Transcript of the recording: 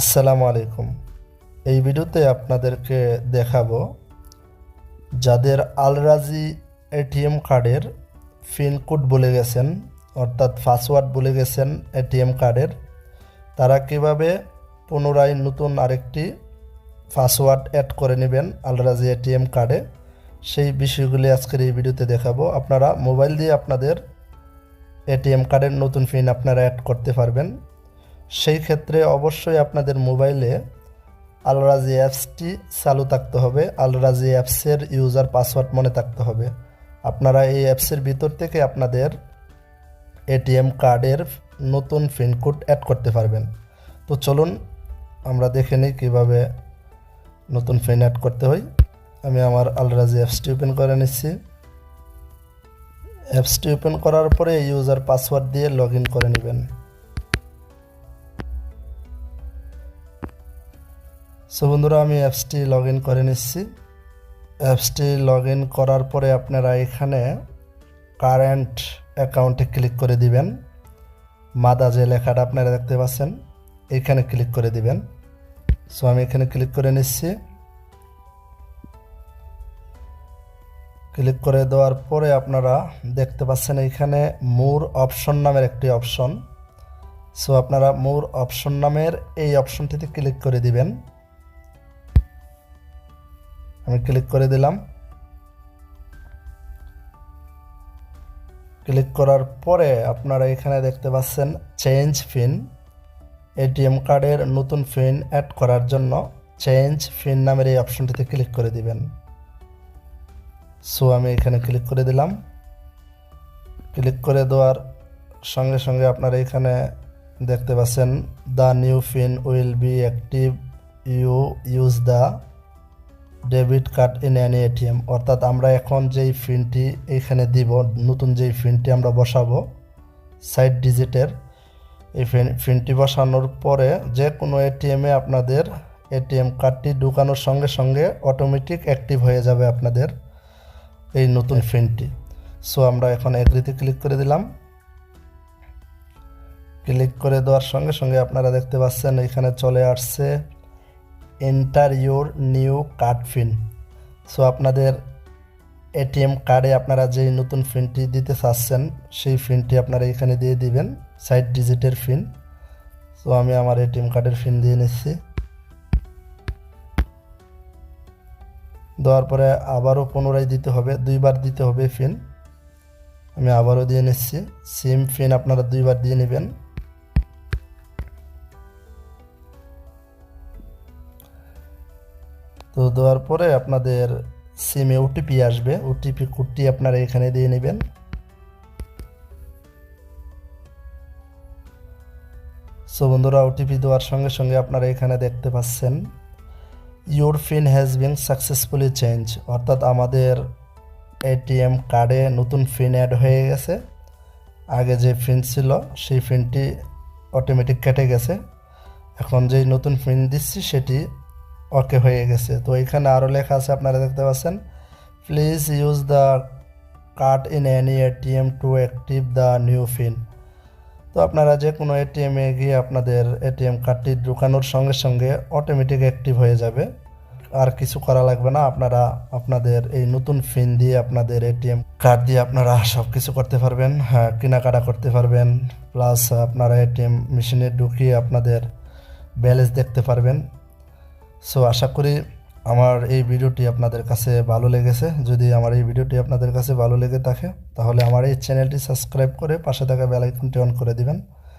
আসসালামু আলাইকুম। এই ভিডিওতে আপনাদেরকে দেখাবো যাদের আলরাজি এটিএম কার্ডের পিন কোড বলে গেছেন, অর্থাৎ পাসওয়ার্ড বলে গেছেন এটিএম কার্ডের, তারা কীভাবে পুনরায় নতুন আরেকটি পাসওয়ার্ড অ্যাড করে নেবেন আলরাজি এটিএম কার্ডে, সেই বিষয়গুলি আজকের এই ভিডিওতে দেখাবো। আপনারা মোবাইল দিয়ে আপনাদের এটিএম কার্ডের নতুন পিন আপনারা অ্যাড করতে পারবেন। সেই ক্ষেত্রে অবশ্যই আপনাদের মোবাইলে আলরাজি অ্যাপসটি চালু থাকতে হবে। আলরাজি অ্যাপসের ইউজার পাসওয়ার্ড মনে থাকতে হবে। আপনারা এই অ্যাপসের ভিতর থেকে আপনাদের এটিএম কার্ডের নতুন পিন কোড অ্যাড করতে পারবেন। তো চলুন, আমরা দেখে নিই কীভাবে নতুন পিন অ্যাড করতে হয়। আমি আমার আলরাজি অ্যাপসটি ওপেন করে নিচ্ছি। অ্যাপসটি ওপেন করার পরে ইউজার পাসওয়ার্ড দিয়ে লগ করে নেবেন। সো বন্ধুরা, আমি অ্যাপসটি লগ ইন করে নিচ্ছি। অ্যাপসটি লগ ইন করার পরে আপনারা এখানে কারেন্ট অ্যাকাউন্টে ক্লিক করে দিবেন। মাদা যে লেখাটা আপনারা দেখতে পাচ্ছেন, এখানে ক্লিক করে দিবেন। সো আমি এখানে ক্লিক করে নিচ্ছি। ক্লিক করে দেওয়ার পরে আপনারা দেখতে পাচ্ছেন এখানে মোর অপশন নামের একটি অপশন সো আপনারা মোর অপশন নামের এই অপশনটিতে ক্লিক করে দিবেন। আমি ক্লিক করে দিলাম। ক্লিক করার পরে আপনারা এখানে দেখতে পাচ্ছেন চেঞ্জ ফিন এটিএম কার্ডের নতুন ফিন অ্যাড করার জন্য চেঞ্জ ফিন নামের এই অপশনটিতে ক্লিক করে দিবেন। সো আমি এখানে ক্লিক করে দিলাম। ক্লিক করে দেওয়ার সঙ্গে সঙ্গে আপনারা এখানে দেখতে পাচ্ছেন the new PIN will be active you use the debit card in any ATM অর্থাৎ আমরা এখন যেই ফিনটি এখানে দিব, নতুন যেই ফিনটি আমরা বসাবো, সাইড ডিজিটের, এই ফিনটি বসানোর পরে যে কোনো এটিএমে আপনাদের এটিএম কার্ডটি ঢুকানোর সঙ্গে সঙ্গে অটোমেটিক অ্যাক্টিভ হয়ে যাবে আপনাদের এই নতুন ফিনটি। সো আমরা এখন এগ্রিতে ক্লিক করে দিলাম। ক্লিক করে দেওয়ার সঙ্গে সঙ্গে আপনারা দেখতে পাচ্ছেন এখানে চলে আসছে enter your new card PIN so আপনাদের এটিএম কার্ডে আপনারা যেই নতুন ফিনটি দিতে চাচ্ছেন, সেই ফিনটি আপনারা এখানে দিয়ে দিবেন সাইড ডিজিটের ফিন সো আমি আমার এটিএম কার্ডের ফিন দিয়ে নিচ্ছি। দেওয়ার পরে আবারও পুনরায় দিতে হবে, দুইবার দিতে হবে ফিন আমি আবারও দিয়ে নিচ্ছি। সিম ফিন আপনারা দুইবার দিয়ে নেবেন। তো দেওয়ার পরে আপনাদের সিমে ওটিপি আসবে। ওটিপি কোডটি আপনারা এখানে দিয়ে নেবেন। সো বন্ধুরা ওটিপি দেওয়ার সঙ্গে সঙ্গে আপনারা এখানে দেখতে পাচ্ছেন your PIN has been successfully change অর্থাৎ আমাদের এটিএম কার্ডে নতুন ফিন অ্যাড হয়ে গেছে। আগে যে ফিন ছিল, সেই ফিনটি অটোমেটিক কেটে গেছে। এখন যেই নতুন ফিন দিচ্ছি, সেটি ওকে হয়ে গেছে। তো এখানে আরও লেখা আছে, আপনারা দেখতে পাচ্ছেন। Please use the card in any ATM to active the new PIN তো আপনারা যে কোনো এটিএমে গিয়ে আপনাদের এটিএম কার্ডটি ঢুকানোর সঙ্গে সঙ্গে অটোমেটিক অ্যাক্টিভ হয়ে যাবে। আর কিছু করা লাগবে না, আপনারা আপনাদের এই নতুন ফিন দিয়ে আপনাদের এটিএম কার্ড দিয়ে আপনারা সব কিছু করতে পারবেন। হ্যাঁ কেনাকাটা করতে পারবেন। প্লাস আপনারা এটিএম মেশিনে ঢুকিয়ে আপনাদের ব্যালেন্স দেখতে পারবেন। সো আশা করি আমার এই ভিডিওটি আপনাদের কাছে ভালো লেগেছে। যদি আমার এই ভিডিওটি আপনাদের কাছে ভালো লেগে থাকে, তাহলে আমার এই চ্যানেলটি সাবস্ক্রাইব করে পাশে থাকা বেলাইকনটি অন করে দিবেন।